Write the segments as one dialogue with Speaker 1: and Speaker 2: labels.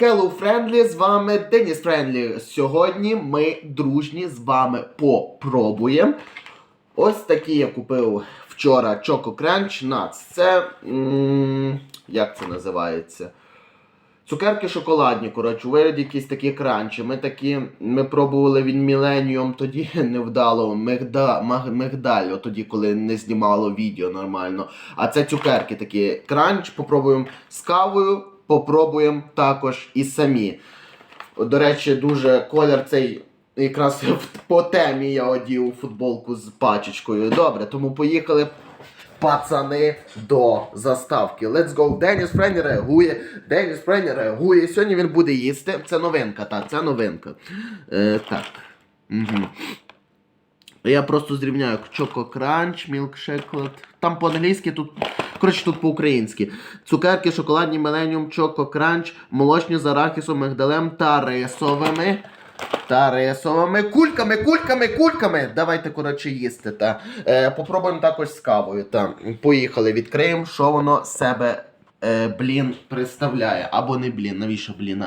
Speaker 1: Hello Friendly, з вами Деніс Френдлі. Сьогодні ми дружні з вами попробуємо. Ось такі я купив вчора Choco Crunch Nuts. Це. як це називається? Цукерки шоколадні, коротше, у вигляді якісь такі кранчі. Ми такі, ми пробували від Millennium, тоді невдало, мигда, мигдаль, тоді, коли не знімало відео нормально. А це цукерки такі кранч, попробуємо з кавою, попробуємо також і самі. До речі, дуже колір цей якраз по темі я одів футболку з пачечкою. Добре, тому поїхали. Пацани до заставки. Let's go. Деніс Френі реагує. Деніс Френі реагує. Сьогодні він буде їсти. Це новинка, так, це новинка. Е, так. Угу. Я просто зрівняю Choco Crunch, Milk Chocolate. Там по-англійськи, тут. Коротше, тут по-українськи. Цукерки, шоколадні Millennium, Choco Crunch, молочні з арахісом, мигдалем та рисовими. Та рисовими кульками, кульками, кульками. Давайте, коротше, їсти. Та. Е, попробуємо також з кавою. Та. Поїхали, відкриємо, що воно себе е, блін представляє. Або не блін, навіщо блін?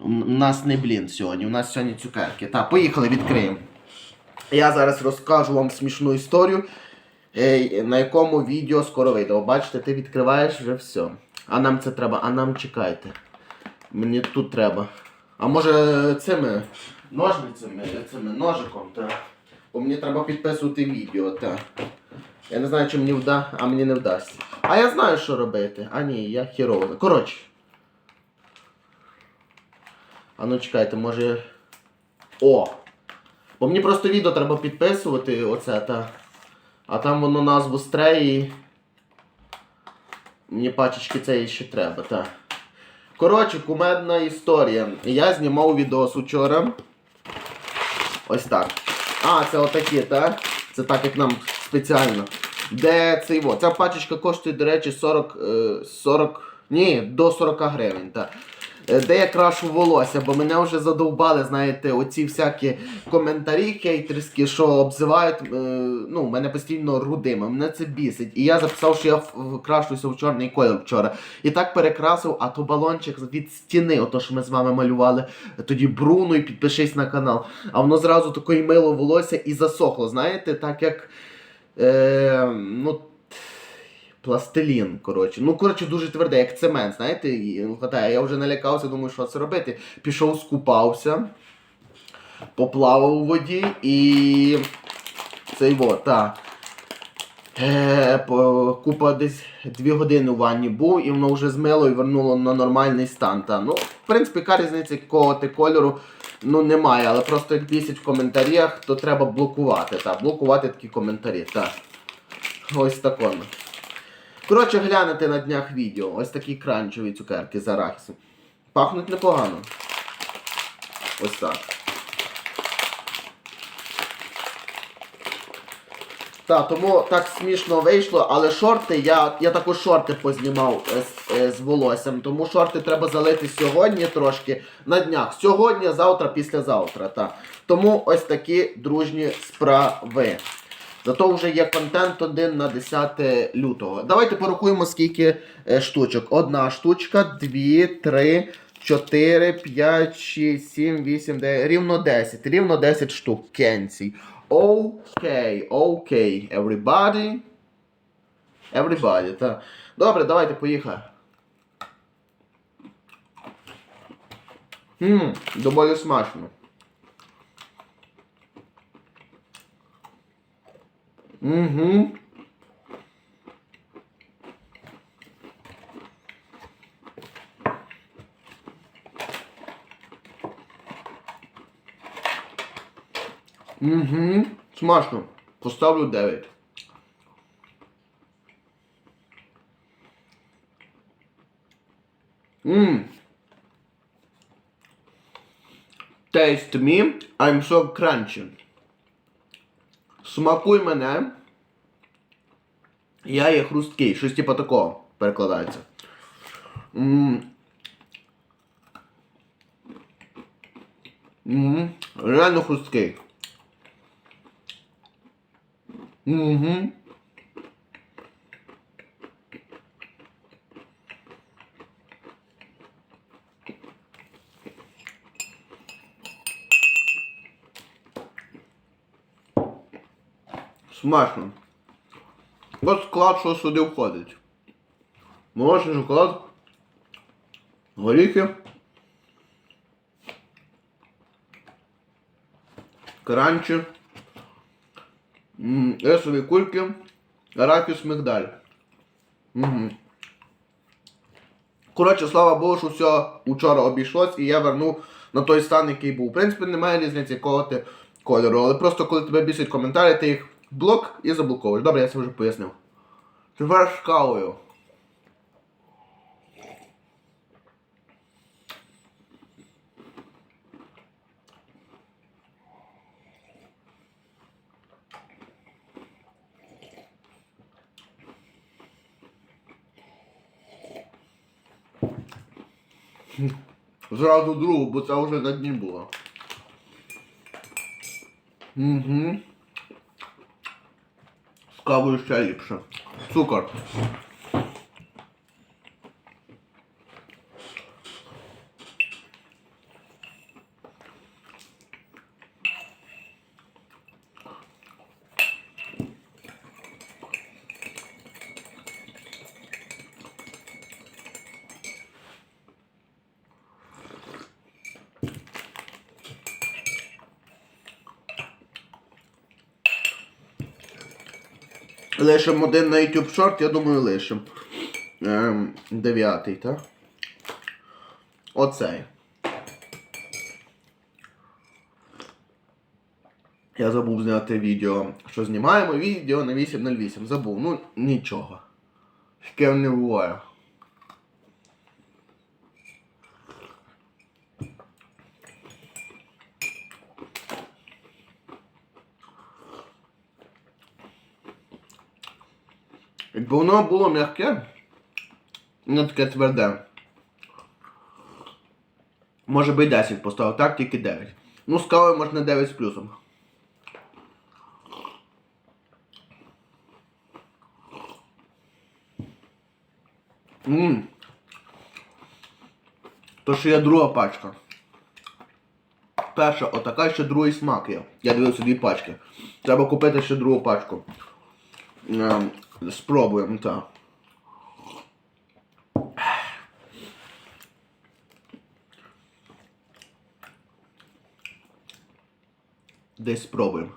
Speaker 1: У нас не блін сьогодні, у нас сьогодні цукерки. Та, поїхали, відкриємо. Я зараз розкажу вам смішну історію, на якому відео скоро вийде. Бачите, ти відкриваєш вже все. А нам це треба, а нам чекайте. Мені тут треба. А може цими ножницями, цими ножиком, та. Бо мені треба підписувати відео, та. Я не знаю, чи мені вда, а мені не вдасться. А я знаю, що робити. А ні, я хірово. Коротше. А ну чекайте, може. О! Бо мені просто відео треба підписувати, оце та. А там воно назву стре і. Мені пачечки цієї ще треба, так. Коротше, кумедна історія. Я знімав відос учора. Ось так. А, це отакі, так? Це так, як нам спеціально. Де цей во? Ця пачечка коштує, до речі, 40. е, 40. Ні, до 40 гривень, так. Е, Де я крашу волосся, бо мене вже задовбали, знаєте, оці всякі коментарі хейтерські, що обзивають, е, ну, мене постійно рудими, мене це бісить. І я записав, що я вкрашуся в чорний колір вчора. І так перекрасив, а то балончик від стіни, ото що ми з вами малювали, тоді бруну і підпишись на канал. А воно зразу такої мило волосся і засохло, знаєте, так як. Е, ну, Пластилін, коротше. Ну, коротше, дуже тверде, як цемент, знаєте, і. Я вже налякався, думаю, що це робити. Пішов, скупався, поплавав у воді і. Цей вот, так. Е, купа десь дві години у ванні був, і воно вже змило і вернуло на нормальний стан. Та. Ну, в принципі, яка різниця, якого ти кольору ну, немає, але просто як бісять в коментарях, то треба блокувати. Та. Блокувати такі коментарі. Та. Ось так воно. Коротше, глянете на днях відео. Ось такі кранчеві цукерки з арахісом. Пахнуть непогано. Ось так. Так, тому так смішно вийшло, але шорти, я, я також шорти познімав е, з, е, з волоссям, тому шорти треба залити сьогодні трошки на днях. Сьогодні, завтра, післязавтра. Так. Тому ось такі дружні справи. Зато вже є контент один на 10 лютого. Давайте порахуємо, скільки е, штучок. Одна штучка, дві, три, чотири, п'ять, шість, сім, вісім, дев'ять. Рівно 10. Рівно 10 штук кенцій. Окей, окей. Everybody. Everybody, так. Добре, давайте поїхали. Ммм, доволі смачно. Угу. Угу. Смачно. Поставлю 9. Ммм. Taste me, I'm so crunchy. Смакуй мене. Я є хрусткий. Щось типу такого перекладається. М -м -м. Реально хрусткий. Угу. Смачно. Ось склад, що сюди входить. Молочний шоколад. Горіхи. Кранчі. м, Рисові кульки. Арахіс мигдаль. Угу. Коротше, слава Богу, що все вчора обійшлось і я вернув на той стан, який був. В принципі, немає різниці, якого ти кольору. Але просто коли тебе бісять коментарі, ти їх блок і заблоковуєш. Добре, я це вже пояснив. Тепер з кавою. Зразу другу, бо це вже на дні було. Угу. З кавою ще ліпше. Лишим один на YouTube шорт, я думаю, лишимо. Ем, дев'ятий, так? Оцей. Я забув зняти відео, що знімаємо відео на 8.08. Забув. Ну, нічого. Таке не буває. Якби воно було м'яке, не таке тверде. Може би й 10 поставив, так тільки 9. Ну, з кавою можна 9 з плюсом. Ммм. То що є друга пачка. Перша, отака ще другий смак є. Я дивився дві пачки. Треба купити ще другу пачку. Спробуємо, так. Десь спробуємо.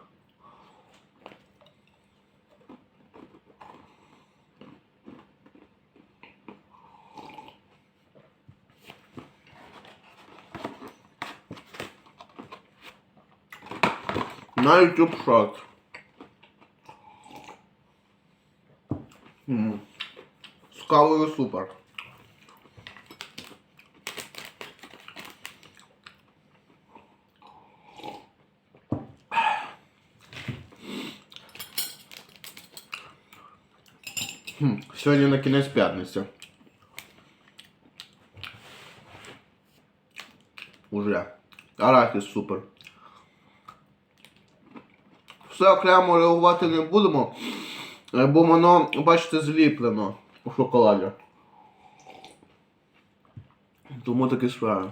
Speaker 1: На YouTube шот. М. З кавою супер. Хм, Сьогодні на кінець п'ятниці. Уже. Арахіс супер. Все окремо реагувати не будемо. Бо воно, бачите, зліплено у шоколаді. Тому такі справи.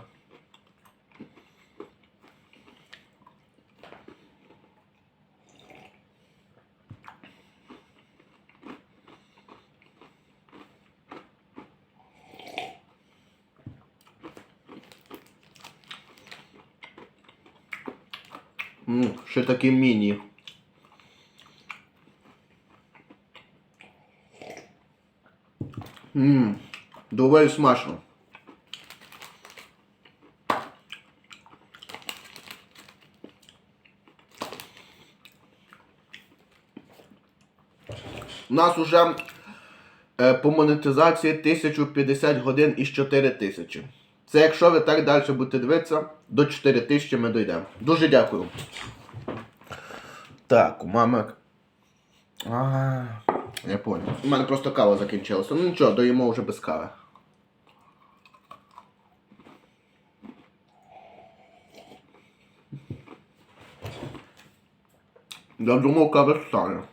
Speaker 1: М, ще такі міні. Ммм, доволі смачно. У нас уже е, по монетизації 1050 годин із 4000. Це якщо ви так далі будете дивитися, до 4000 ми дійдемо. Дуже дякую. Так, у мами. А, я понял. У мене просто кава закінчилася. Ну нічого, доїмо вже без кави. Я думав, кави стане.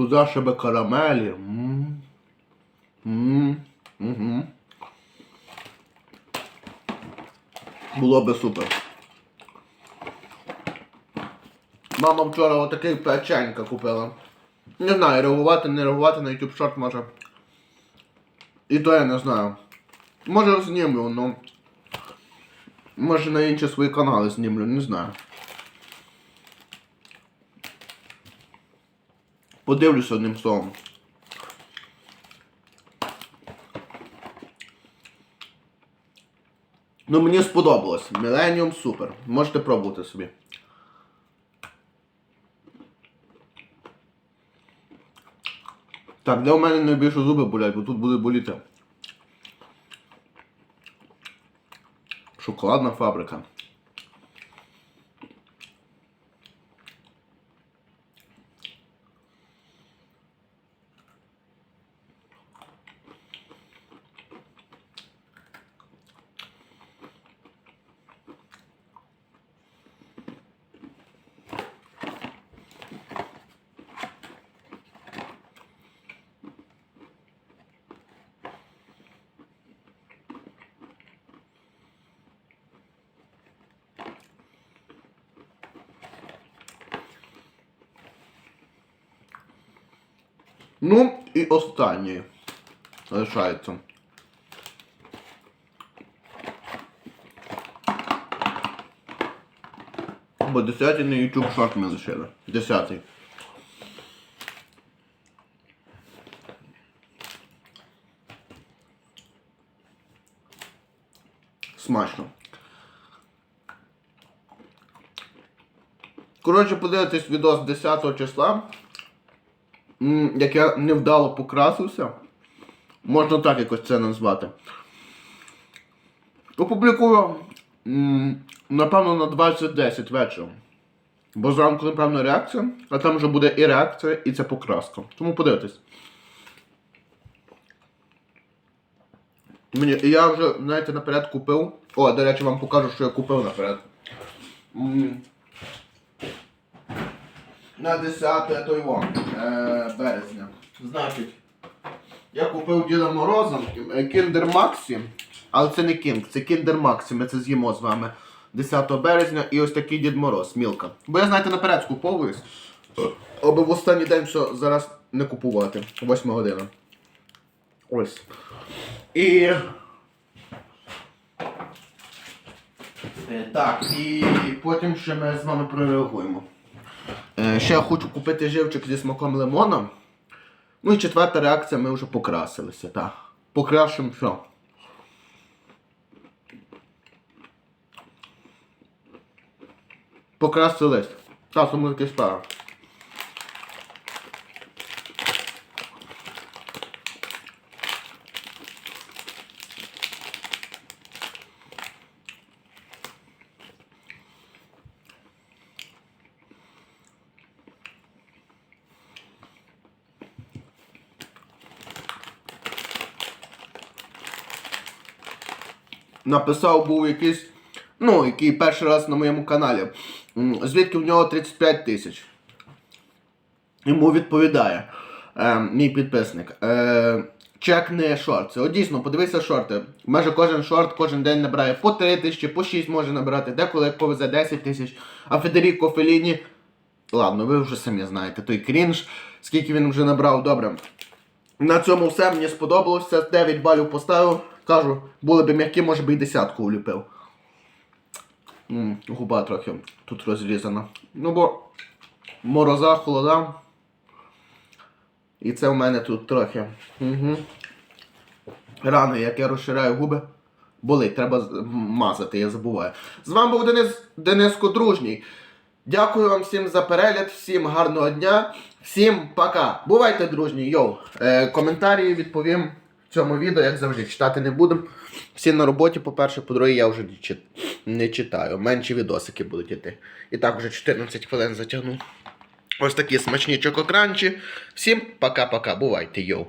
Speaker 1: Туди ще би карамелі. М. М. Угу. Було би супер. Мама вчора отакий печенька купила. Не знаю, реагувати, не реагувати на YouTube Short може. І то я не знаю. Може знімлю, ну. Може на інші свої канали знімлю, не знаю. Подивлюся одним словом. Ну мені сподобалось. Millennium супер. Можете пробувати собі. Так, де у мене найбільше зуби болять, бо тут буде боліти. Шоколадна фабрика. Ну і останнє лишається. Бо десятий на YouTube шорт ми лишили. Десятий. Смачно. Коротше, подивитись відос 10 числа. Як я невдало покрасився. Можна так якось це назвати. Опублікую, напевно, на 20.10 вечора. Бо зранку, напевно, реакція, а там вже буде і реакція, і ця покраска. Тому подивитись. Мені, і я вже, знаєте, наперед купив. О, до речі, вам покажу, що я купив наперед. На 10 той вон, е, березня. Значить, я купив Діда Мороза е, Kinder Maxi, але це не King, це Kinder Maxi, ми це з'їмо з вами 10 березня і ось такий Дід Мороз, Мілка. Бо я, знаєте, наперед скуповуюсь, аби в останній день все зараз не купувати. 8 година. Ось. І. Е, Так, і потім ще ми з вами прореагуємо. Е, Ще я хочу купити живчик зі смаком лимона. Ну і четверта реакція, ми вже покрасилися, так. Покрашимо все. Покрасились. Та, тому справа. Написав був якийсь, ну, який перший раз на моєму каналі. Звідки в нього 35 тисяч. Йому відповідає е, мій підписник. Е, чек не шорт. Це дійсно, подивися шорти. Майже кожен шорт кожен день набирає по 3 тисячі, по 6 може набирати, деколи повезе 10 тисяч. А Федеріко Феліні. Ладно, ви вже самі знаєте, той крінж, скільки він вже набрав, добре. На цьому все мені сподобалося. 9 балів поставив. Кажу, були б м'які, може би і десятку уліпив. М, губа трохи тут розрізана. Ну бо мороза, холода. І це в мене тут трохи. Угу. Рано, як я розширяю губи. Болить, треба мазати, я забуваю. З вами був Денис Дениско Дружній. Дякую вам всім за перегляд, всім гарного дня, всім пока. Бувайте дружні, йоу. Е, коментарі відповім цьому відео, як завжди, читати не будемо. Всі на роботі, по-перше, по-друге, я вже не читаю. Менші відосики будуть йти. І так вже 14 хвилин затягну. Ось такі смачні чококранчі. Всім пока-пока. Бувайте, йоу.